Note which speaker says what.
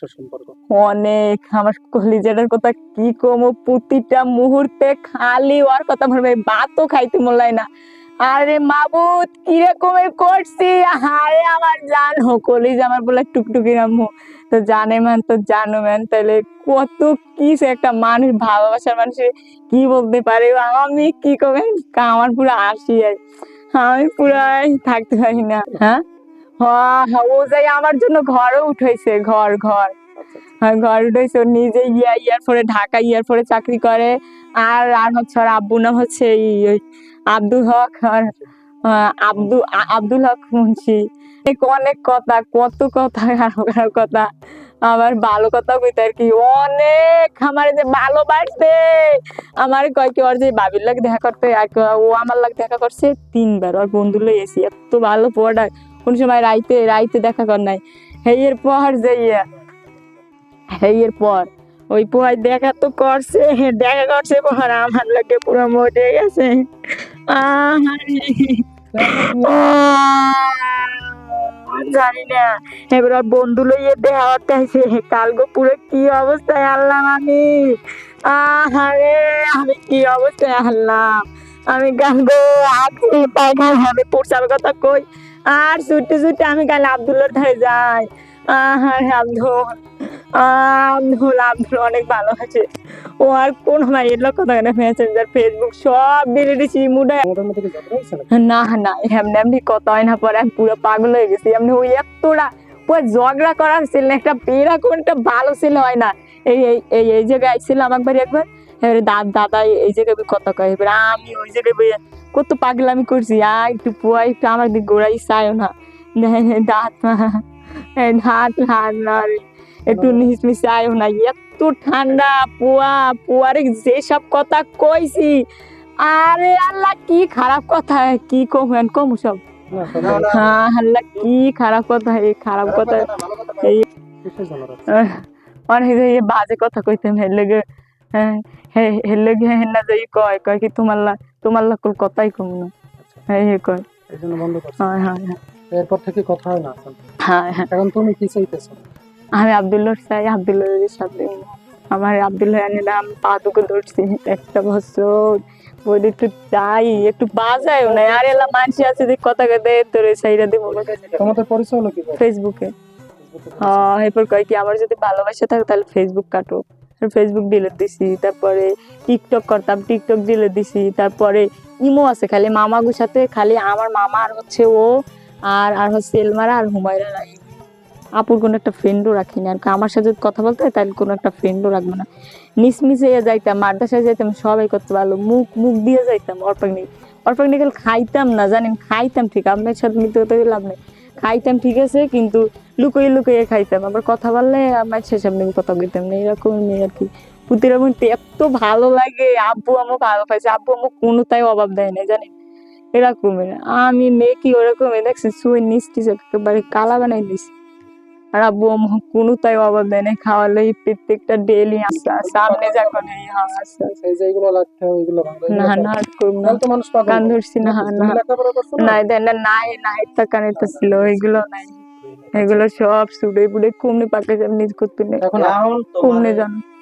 Speaker 1: ভালোবাসার সম্পর্ক।
Speaker 2: অনেক, আমার কলিজাটার কথা কি কমো? প্রতিটা মুহূর্তে খালি ওর কথা ভাবে, ভাতও খাইতে মোলাই না। আরে মাবুদ কিরকমের করছি? হায় আমার জান হো, কলিজ আমার বলে টুকটুকি রামু। তো জানে ম্যান, তো জানো ম্যান তাহলে কত কি সে একটা মানুষ, ভালোবাসার মানুষের কি বলতে পারে? আমি কি করবেন আমার পুরো আসি আমি পুরো থাকতে পারি না হ্যাঁ? হ্যাঁ হ্যাঁ, ও যাই আমার জন্য ঘরও উঠাইছে ঘর ঘর।
Speaker 1: আচ্ছা
Speaker 2: হ্যাঁ, ঘর উঠাইছে ও নিজে ইয়া ইয়ার পরে ঢাকা ইয়ার পরে চাকরি করে। আর আর হচ্ছে ওর আব্বু নাম হচ্ছে এই আব্দুল হক আর আব্দু আব্দুল হক মুন্সি। অনেক কথা কত কথা খারাপ কথা। আবার ভালো কথা কইতে আর কি অনেক আমার যে ভালোবাসছে আমার কয় কি ওর যে বাবির লাগে দেখা করতে ও আমার লাগে দেখা করছে তিনবার ওর বন্ধু লই এসি এত ভালো পোয়াটা কোন সময় রাইতে রাইতে দেখা কর নাই। হেয়ের পর যে ইয়া হেয়ের পর। ওই পোয়াই দেখা তো করছে, দেখা করছে পর আমার লাগে পুরো মরে গেছে। জানি না। এবার বন্ধু লইয়ে করতে আসে। কালগো পুরো কি অবস্থায় আনলাম আমি? আহারে, আমি কি অবস্থায় আনলাম? আমি গানগো আজকে পায়খানা হবে পোষার কথা কই? আর ছুটতে ছুটতে আমি কাল আব্দুল্লার ধারে যাই। আহারে আব্দুল আব্দুল আব্দুল অনেক ভালো আছে। ও আর কোন লোক কথা মেসেঞ্জার ফেসবুক সব ডিলিট
Speaker 1: নাকি?
Speaker 2: না না এমনি এমনি কথা হয় না পরে আমি পুরো পাগল হয়ে গেছি। এমনি ওই এতটা পুরো ঝগড়া করার ছিল না একটা এরকম একটা ভালো ছিল হয় না। এই এই এই জায়গায় আইছিল আমার বাড়ি একবার। এবারে দাদ এই- জায়গায় কথা কয়? এবারে আমি ওই জায়গায় কত পাগলামি করছি। আ একটু পুয়া একটু আমার দিক গোড়াই চাইও না। দাঁত হাত হাত না। একটু নিচমিচে আয়ও না। এত ঠান্ডা পুয়া পুয়ারে যেসব কথা কইছি। আরে আল্লাহ কি খারাপ কথা। কি কমেন কম সব। হ্যাঁ আল্লাহ কি খারাপ কথা এই খারাপ কথা। এই অনেক বাজে কথা কইতাম হের লেগে। হ্যাঁ হে- হের লেগে হেনা যাই কয় কয় কি তোমার তোমার লাগ কথাই কম না। হ্যাঁ হে কয়।
Speaker 1: এই জন্য বন্ধ করছে?
Speaker 2: হ্যাঁ হ্যাঁ হ্যাঁ।
Speaker 1: এরপর থেকে কথা হয় না?
Speaker 2: হ্যাঁ হ্যাঁ।
Speaker 1: এখন তুমি কি চাইতেছো?
Speaker 2: আমি আব্দুল্লাহ চাই আব্দুল্লাহের সাথে আমার আব্দুল্লাহ আনিলাম পা দুটো ধরছি একটা বছর। বলি একটু চাই একটু বাজায়ও না। আর এলা মানুষ আছে যে কথা কথা তোরে সাইরা দেবো
Speaker 1: তোমাদের পরিচয় হলো কি
Speaker 2: ফেসবুকে।
Speaker 1: ফেসবুকে
Speaker 2: হ্যাঁ এরপর কয় কি আমার যদি ভালোবাসা থাকে তাহলে ফেসবুক কাটো। ফেসবুক ডিলিট দিছি, তারপরে টিকটক করতাম টিকটক ডিলিট দিছি, তারপরে ইমো আছে খালি মামাগুর সাথে, খালি আমার মামা আর হচ্ছে ও, আর আর হচ্ছে এলমারা আর হুমায়রা রাখি আপুর কোনো একটা ফ্রেন্ডও রাখি না আর আমার সাথে কথা বলতে হয়, তাহলে কোনো একটা ফ্রেন্ডও রাখব না। নিসমিসে যাইতাম মাদ্রাসায় যাইতাম, সবাই করতে পারল, মুখ মুখ দিয়ে যাইতাম অর্পাগনিক অর্পাগনিকাল খাইতাম না, জানেন, খাইতাম ঠিক আপনার সাথে কথা লাভ নেই। খাইতাম ঠিক আছে, কিন্তু লুকোই লুকিয়ে খাইতাম। আবার কথা বললে আমার সে সামনে কথা বলতাম না, এরকম মেয়ে আর কি। পুতিরা মধ্যে এত ভালো লাগে, আব্বু আমু ভালো পাইছে আব্বু আমু কোনো তাই অভাব দেয় না, জানেন? এরকমের। আমি মেয়ে কি ওরকম দেখছি শুয়ে নিচ্ছি একেবারে কালা বানাই দিছি। আর আব্বু আম্মু কোনো তাই অভাব দেয় না খাওয়ালে প্রত্যেকটা ডেলি সামনে যখন এই
Speaker 1: ওইগুলো
Speaker 2: না না
Speaker 1: তো মানুষ
Speaker 2: কান ধরছি না না? নাই দেন না নাই নাই থাকানে তো ছিল এগুলো নাই। এগুলো সব সুড়ে বুড়ে কুমনে পাকে নিজ করতে নেই
Speaker 1: এখন
Speaker 2: কুমনি
Speaker 3: তোমার
Speaker 2: জান